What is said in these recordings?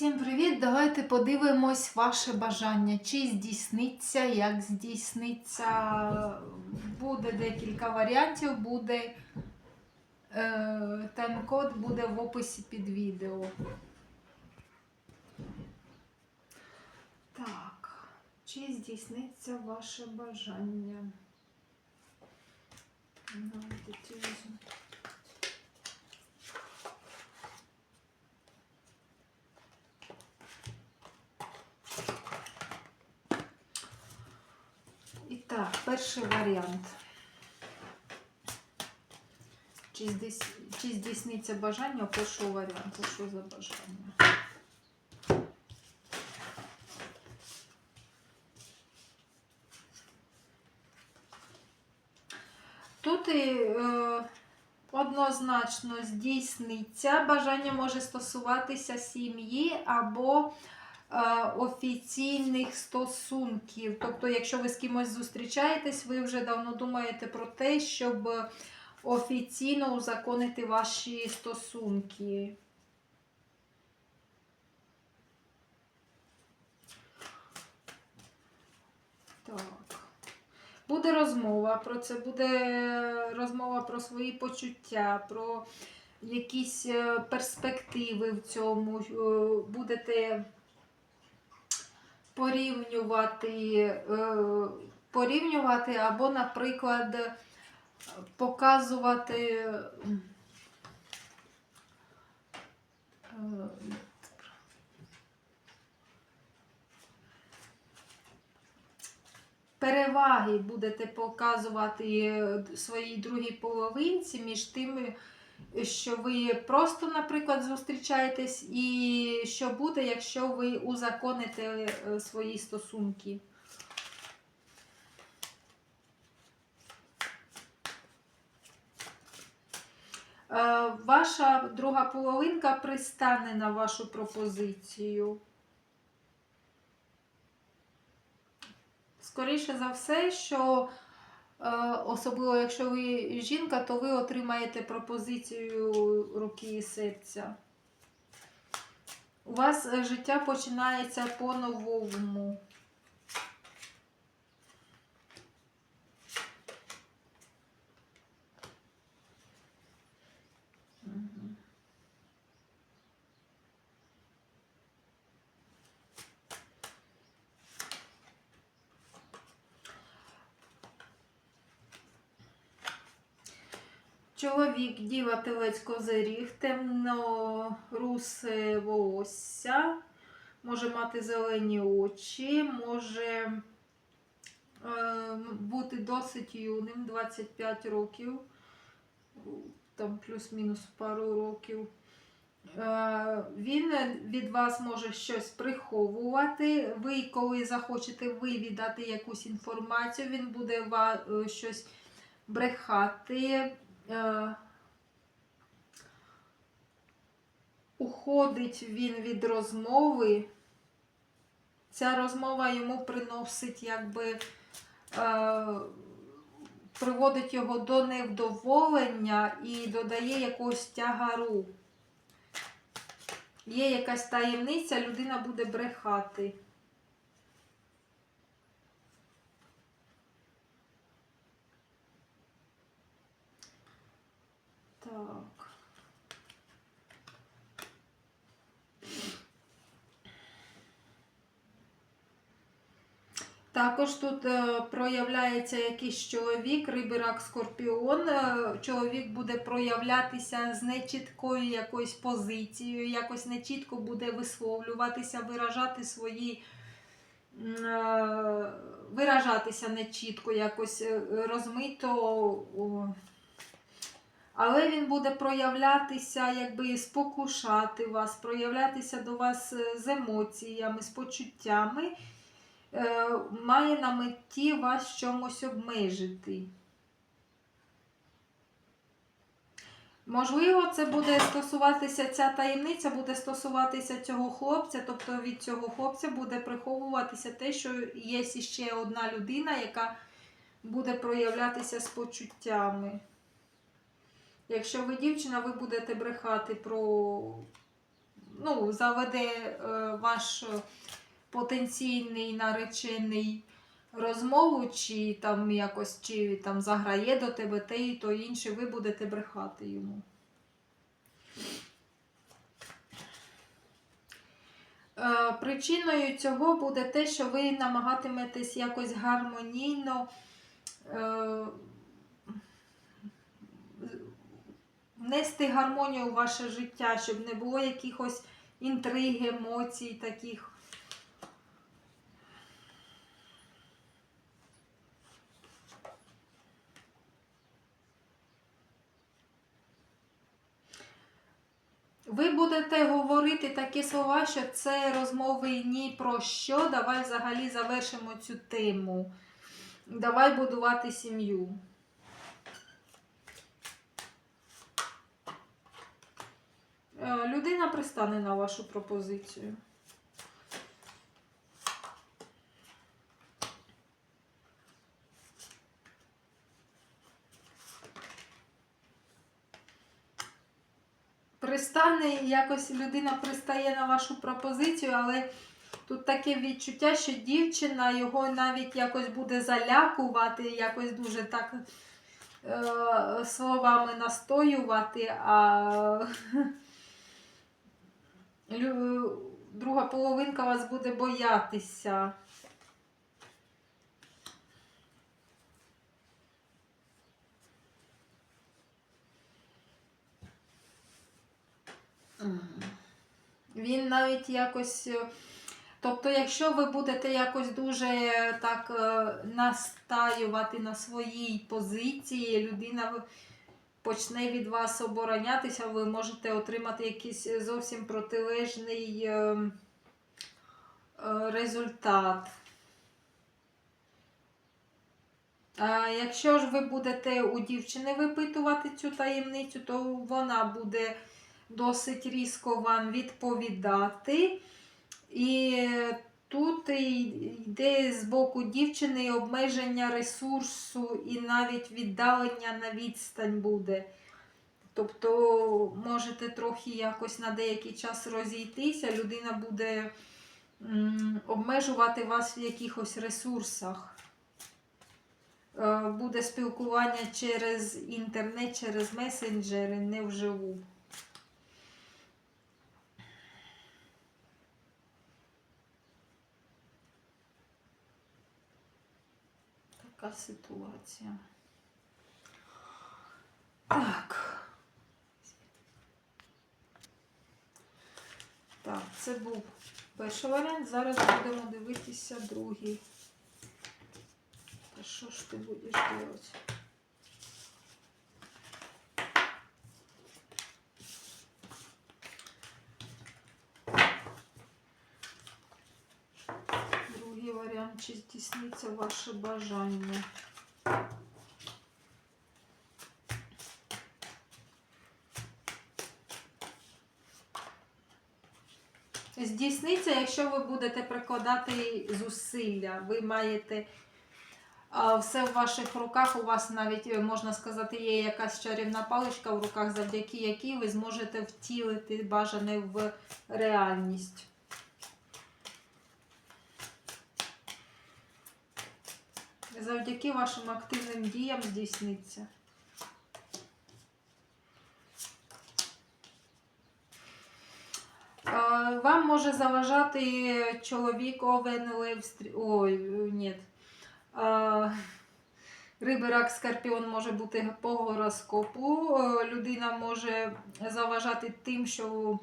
Всім привіт! Давайте подивимось ваше бажання. Чи здійсниться, як здійсниться. Буде декілька варіантів, буде е, тайм-код буде в описі під відео. Так, чи здійсниться ваше бажання? Так, перший варіант. Чи, здійс... Чи здійсниться бажання першого варіанту? Що за бажання? Тут і е, однозначно здійсниться. Бажання може стосуватися сім'ї або офіційних стосунків. Тобто, якщо ви з кимось зустрічаєтесь, ви вже давно думаєте про те, щоб офіційно узаконити ваші стосунки. Так. Буде розмова про це, буде розмова про свої почуття, про якісь е, перспективи в цьому. Е, Будете порівнювати, е, порівнювати або, наприклад, показувати. е, переваги будете показувати е, своїй другій половинці між тими, що ви просто, наприклад, зустрічаєтесь, і що буде, якщо ви узаконите е, свої стосунки. Е, Ваша друга половинка пристане на вашу пропозицію. Скоріше за все, що особливо якщо ви жінка, то ви отримаєте пропозицію руки і серця. У вас е, життя починається по-новому. Чоловік, діва, телець, козиріг, темно-русе волосся, може мати зелені очі, може е, бути досить юним, 25 років, там плюс-мінус пару років. Е, Він від вас може щось приховувати. Ви, коли захочете вивідати якусь інформацію, він буде е, щось брехати. Е, Уходить він від розмови. Ця розмова йому приносить, якби е, приводить його до невдоволення і додає якогось тягару. Є якась таємниця, людина буде брехати. Так. Також тут е, проявляється якийсь чоловік, рибирак скорпіон. Е, чоловік буде проявлятися з нечіткою якоюсь позицією, якось нечітко буде висловлюватися, виражати свої. е, Виражатися нечітко, якось розмито. Але він буде проявлятися, якби спокушати вас, проявлятися до вас е, з емоціями, з почуттями, е, має на меті вас чомусь обмежити. Можливо, це буде стосуватися, ця таємниця буде стосуватися цього хлопця, тобто від цього хлопця буде приховуватися те, що є ще одна людина, яка буде проявлятися з почуттями. Якщо ви дівчина, ви будете брехати про ну, заведе е, ваш потенційний наречений розмову, чи там якось чи там заграє до тебе те і то інше, ви будете брехати йому. Е, Причиною цього буде те, що ви намагатиметесь якось гармонійно е, внести гармонію у ваше життя, щоб не було якихось інтриг, емоцій таких. Ви будете говорити такі слова, що це розмови ні про що. Давай взагалі завершимо цю тему. Давай будувати сім'ю. Людина пристане на вашу пропозицію. Пристане, якось людина пристає на вашу пропозицію, але тут таке відчуття, що дівчина його навіть якось буде залякувати, якось дуже так е, словами настоювати, а друга половинка вас буде боятися. Він навіть якось. е, Тобто, якщо ви будете якось дуже е, так е, настаювати на своїй позиції, людина почне від вас оборонятися, ви можете отримати якийсь зовсім протилежний е, е, результат. Якщо ж ви будете у дівчини випитувати цю таємницю, то вона буде досить різко вам відповідати. І тут йде з боку дівчини обмеження ресурсу і навіть віддалення на відстань буде. Тобто можете трохи якось на деякий час розійтися, людина буде обмежувати вас в якихось ресурсах. Е, Буде спілкування через інтернет, через месенджери, не вживу. Така ситуація. Так. Так, це був перший варіант. Зараз будемо дивитися другий. Та що ж ти будеш робити? Другий варіант, чи здійсниться ваше бажання. Здійсниться, якщо ви будете прикладати зусилля. Ви маєте все в ваших руках. У вас навіть, е, можна сказати, є якась чарівна паличка в руках, завдяки якій ви зможете втілити бажане в реальність. Завдяки вашим активним діям здійсниться. Е, Вам може заважати чоловік Овен Лев Стрі- Ой, ні. Е, Риби, рак, скорпіон може бути по гороскопу. Е, Людина може заважати тим, що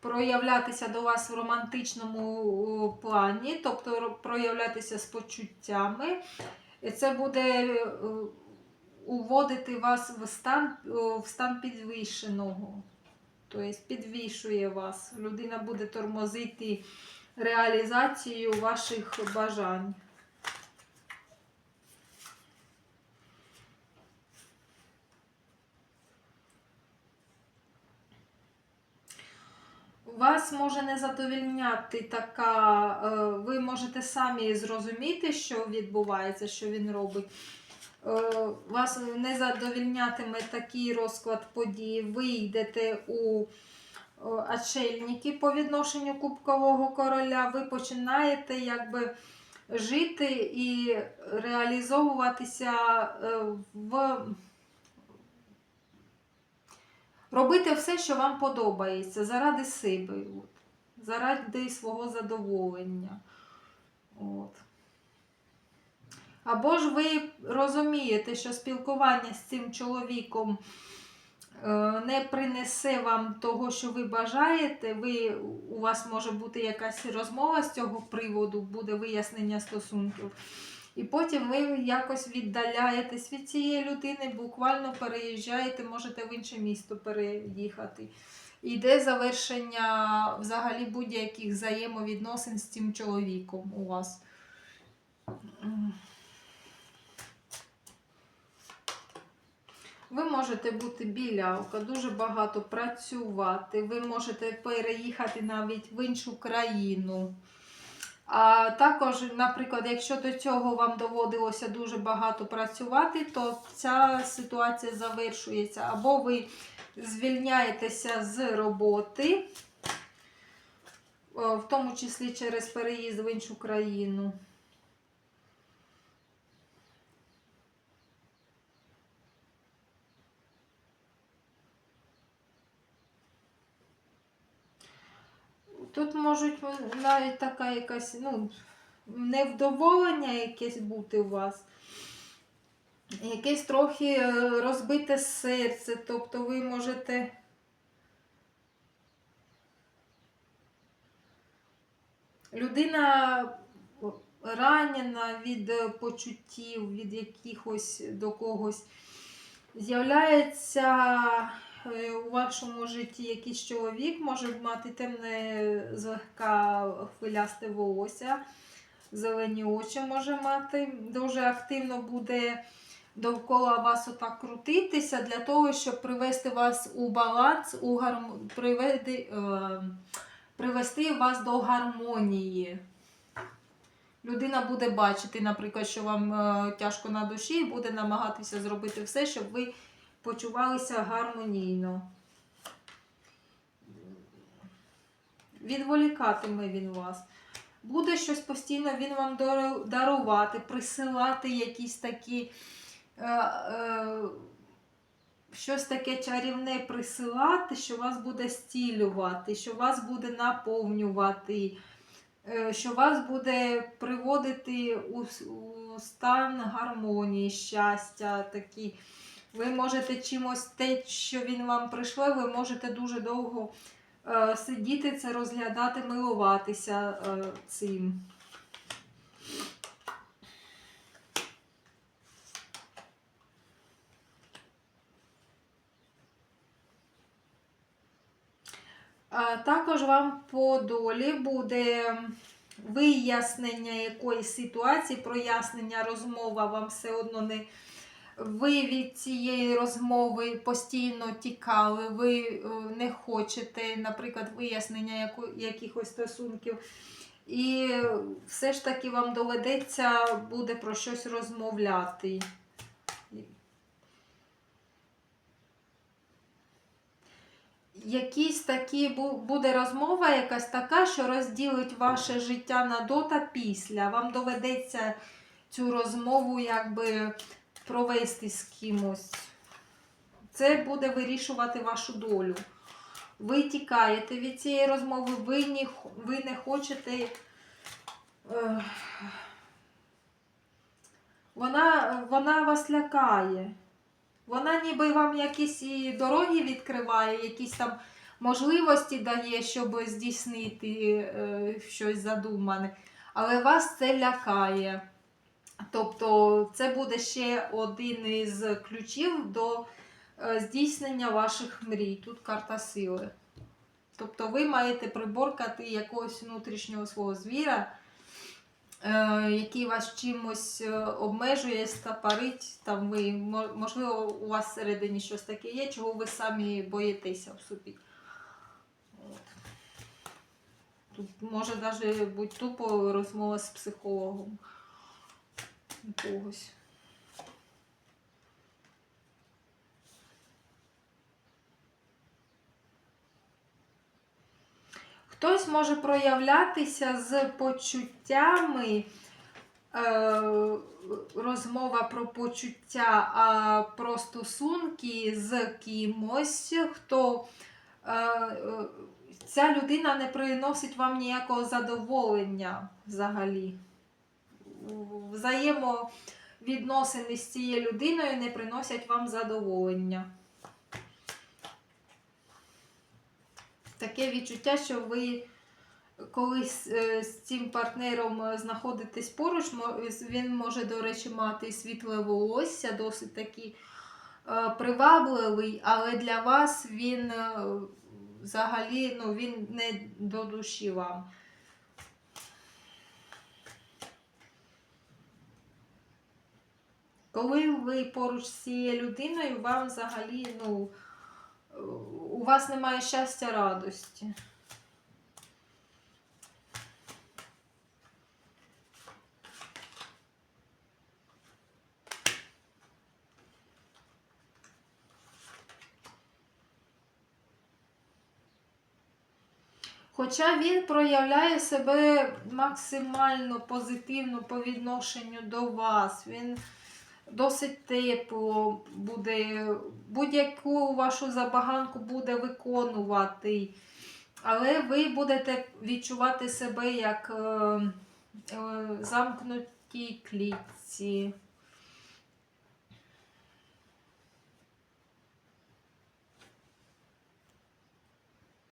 проявлятися до вас в романтичному плані, тобто проявлятися з почуттями. Це буде е, уводити вас в стан, в стан підвищеного. Тобто підвішує вас. Людина буде тормозити реалізацію ваших бажань. Вас може не задовільняти така, е, ви можете самі зрозуміти, що відбувається, що він робить. Е, Вас не задовільнятиме такий розклад подій. Ви йдете у о, отшельники по відношенню Кубкового короля, ви починаєте якби жити і реалізовуватися е, в. Робити все, що вам подобається, заради себе, от, заради свого задоволення. От. Або ж ви розумієте, що спілкування з цим чоловіком е, не принесе вам того, що ви бажаєте. Ви, у вас може бути якась розмова з цього приводу, буде вияснення стосунків. І потім ви якось віддаляєтесь від цієї людини, буквально переїжджаєте, можете в інше місто переїхати. Іде завершення взагалі будь-яких взаємовідносин з цим чоловіком у вас. Ви можете бути білявка, дуже багато працювати, ви можете переїхати навіть в іншу країну. А також, наприклад, якщо до цього вам доводилося дуже багато працювати, то ця ситуація завершується. Або ви звільняєтеся з роботи, в тому числі через переїзд в іншу країну. Тут можуть навіть така якась, ну, невдоволення якесь бути у вас. Якесь трохи е, розбите серце, тобто ви можете. Людина ранена від почуттів, від якихось до когось. З'являється у вашому житті якийсь чоловік, може мати темне злегка хвилясте волосся, зелені очі може мати. Дуже активно буде довкола вас отак крутитися для того, щоб привести вас у баланс, у гарм... приведи, е... привести вас до гармонії. Людина буде бачити, наприклад, що вам е, тяжко на душі, і буде намагатися зробити все, щоб ви почувалися гармонійно. Відволікатиме він вас. Буде щось постійно він вам дарувати, присилати якісь такі. Е, е, щось таке чарівне присилати, що вас буде стілювати, що вас буде наповнювати, е, що вас буде приводити у, стан гармонії, щастя. Такі. Ви можете чимось те, що він вам прийшле, ви можете дуже довго е, сидіти, це розглядати, милуватися е, цим. Також вам по долі буде вияснення якоїсь ситуації, прояснення розмова вам все одно не. Ви від цієї розмови постійно тікали, ви е, не хочете, наприклад, вияснення якихось стосунків. І все ж таки вам доведеться буде про щось розмовляти. якісь такі буде розмова якась така, що розділить ваше життя на до та після. Вам доведеться цю розмову якби провести з кимось. Це буде вирішувати вашу долю. Ви тікаєте від цієї розмови, ви не, ви не хочете. е, Вона, вона вас лякає. Вона ніби вам якісь і дороги відкриває, якісь там можливості дає, щоб здійснити е, щось задумане. Але вас це лякає. Тобто це буде ще один із ключів до е, здійснення ваших мрій. Тут карта сили. Тобто ви маєте приборкати якогось внутрішнього свого звіра, е, який вас чимось е, обмежує, стапарить. Там ви, можливо, у вас всередині щось таке є, чого ви самі боїтеся в собі. Тут може навіть бути тупо розмова з психологом когось. Хтось може проявлятися з почуттями, е, розмова про почуття, а про стосунки з кимось, хто е, е, ця людина не приносить вам ніякого задоволення взагалі. Взаємовідносини з цією людиною не приносять вам задоволення. Таке відчуття, що ви колись е, з цим партнером е, знаходитесь поруч, він може, до речі, мати світле волосся, досить такий е, привабливий, але для вас він взагалі ну, він не до душі вам. Коли ви поруч з цією людиною, вам взагалі, ну, у вас немає щастя, радості. Хоча він проявляє себе максимально позитивно по відношенню до вас. Він досить тепло буде, будь-яку вашу забаганку буде виконувати. Але ви будете відчувати себе як е, е, замкнутій клітці.